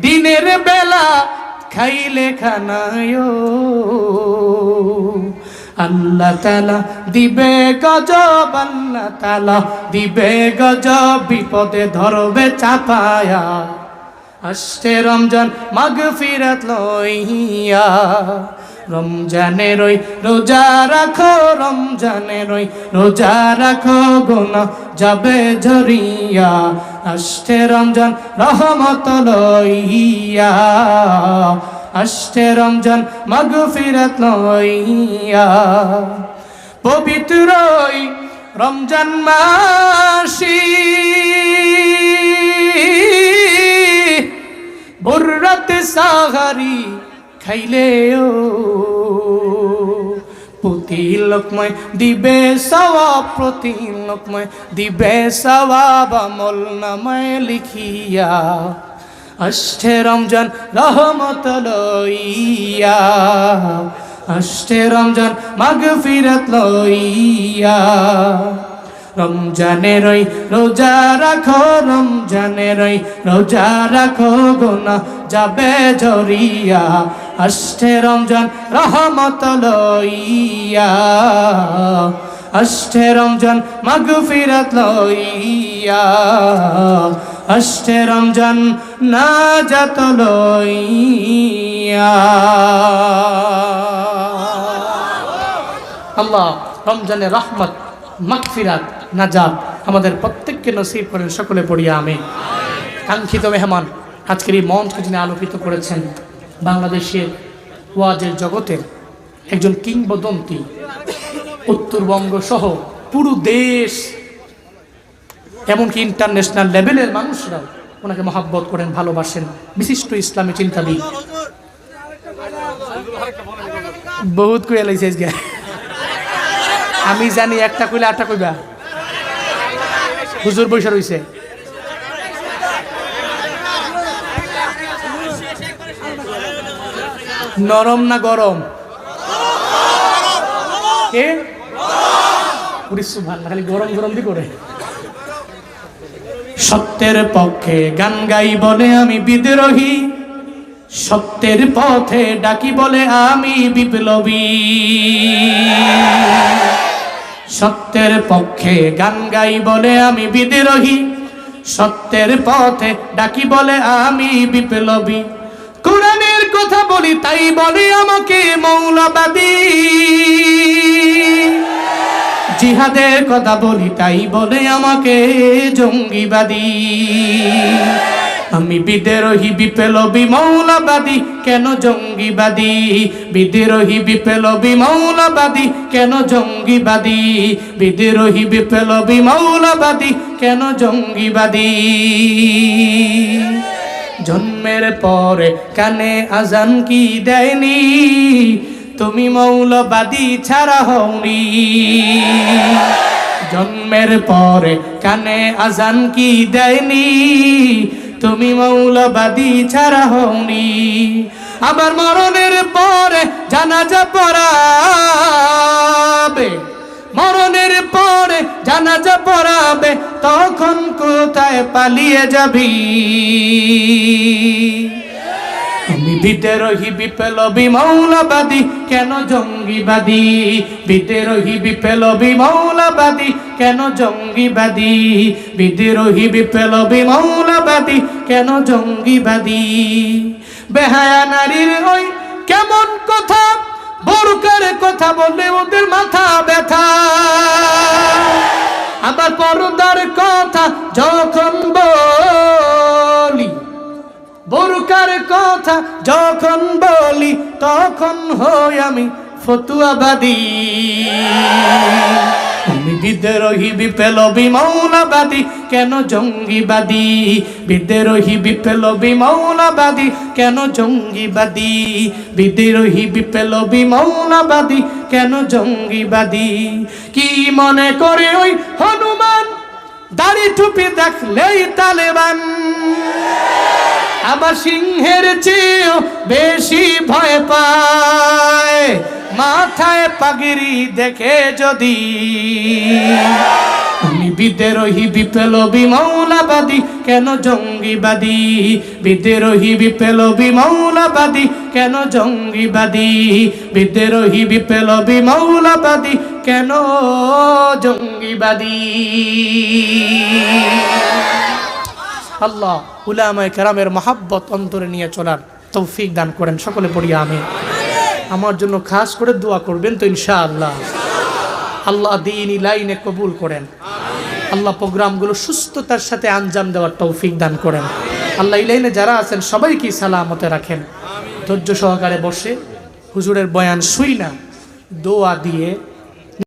দিনের বেলা খাইলে খানায়। আল্লাহ তালা দিবে গজব, আল্লাহ তালা দিবে গজব, বিপদে ধরবে চাপায়া। আসছে রমজান মাগ ফিরাত লইয়া। রমজানে রই রোজা রাখো রমজানে রই রোজা রাখো গুনা যাবে ঝরিয়া আসছে রমজান রহমত লইয়া, আসছে রমজান মাগ ফিরাত লইয়া। পবিত্রই রমজান মাসি, বুর্রত সাহারি খাইলে ও। প্রতি লোকময় দিবে সওয়াব, প্রতি লোকময় দিবে সওয়াব, আমল নামায় লিখিয়া আসছে রমজান রহমত লইয়া। আসছে রমজান মাগ ফিরত লইয়া। রমজানে রই রোজা রাখো রমজানে রই রোজা রাখো, গোনা যাবে জরিয়া। আসছে রমজান রহমত লইয়া আসছে রমজান মাগফিরাত লইয়া আসছে রমজান না যাত লইয়া। আল্লাহ রমজানের রহমত, মাগফিরাত, নাজাত আমাদের প্রত্যেককে নসিব করেন, সকলে পড়িয়া আমি কাঙ্ক্ষিত মেহমান, আজকের এই মঞ্চকে যিনি আলোকিত করেছেন বাংলাদেশের ওয়াজের জগতের একজন কিংবদন্তি উত্তরবঙ্গ সহ পুরো দেশ, এমনকি ইন্টারন্যাশনাল লেভেলের মানুষরাও ওনাকে মহাব্বত করেন, ভালোবাসেন। বিশিষ্ট ইসলামী চিন্তাবিদ। বহুত কইয়া লাইছে আজকে। আমি জানি একটা কইলে আটটা কইবা। হুজুর বৈশা রইছে। নরম না গরম? গরম গরম দি করে। সত্যের পক্ষে গান গাই বলে আমি বিদ্রোহী। সত্যের পথে ডাকি বলে আমি বিপ্লবী। সত্যের পক্ষে গান গাই বলে আমি বিদ্রোহী। সত্যের পথে ডাকি বলে আমি বিপ্লবী। কথা বলি, তাই বলে আমাকে মৌলবাদী। জিহাদের কথা বলি, তাই বলে আমাকে জঙ্গিবাদী। আমি বিদ্রোহী, বিপ্লবী, মৌলবাদী, কেন জঙ্গিবাদী? বিদ্রোহী, বিপ্লবী, মৌলবাদী, কেন জঙ্গিবাদী? বিদ্রোহী, বিপ্লবী, মৌলবাদী, কেন জঙ্গিবাদী? জন্মের পরে কানে আজান কি দেয়নি? তুমি মৌলবাদী ছাড়া হওনি। জন্মের পরে কানে আজান কি দেয়নি? তুমি মৌলবাদী ছাড়া হওনি। আবার মরণের পরে জানাজা পড়াবে। মরণের পরে জানাজা পড়াবে, তখন কোথায় পালিয়ে যাবি? আমি বিদ্রোহী বিপ্লবী মৌলবাদী, কেন জঙ্গিবাদী? বিদ্রোহী বিপ্লবী মৌলবাদী, কেন জঙ্গিবাদী? বিদ্রোহী বিপ্লবী মৌলবাদী, কেন জঙ্গিবাদী? বেহায়া নারীর ওই কেমন কথা? বরুকার কথা বললে ওদের মাথা ব্যথা। আবার পর্দার কথা যখন বলি বরুকার কথা যখন বলি তখন হই আমি ফতুয়াবাদী। বিদ্রোহী বিপ্লবী মৌলবাদী, কেন জঙ্গিবাদী? বিদ্রোহী বিপ্লবী মৌলবাদী, কেন জঙ্গিবাদী? বিদ্রোহী বিপ্লবী মৌলবাদী, কেন জঙ্গিবাদী? কি মনে করে ওই হনুমান? দাড়ি টুপি দেখলেই তালেবান। আবার সিংহের চেয়েও বেশি ভয় পায়। মাথায় পাগিরি দেখে যদি আমি বিদ্রোহী বিপ্লবী মৌলাবাদী, কেন জঙ্গিবাদী? বিদ্রোহী বিপ্লবী মৌলাবাদী, কেন জঙ্গিবাদী? বিদ্রোহী বিপ্লবী মৌলাবাদী, কেন জঙ্গিবাদী? আল্লাহ উলামায়ে কেরামের মহাব্বত অন্তরে নিয়ে চলার তৌফিক দান করেন। সকলে পড়িয়া আমি আমার জন্য খাস করে দোয়া করবেন তো ইনশা আল্লাহ আল্লাহ দিন ইলাইনে কবুল করেন। আল্লাহ প্রোগ্রামগুলো সুস্থতার সাথে আঞ্জাম দেওয়ার তৌফিক দান করেন। আল্লাহ ইলাইনে লাইনে যারা আছেন, সবাইকে সালামতে রাখেন। ধৈর্য সহকারে বসে। হুজুরের বয়ান শুই না। দোয়া দিয়ে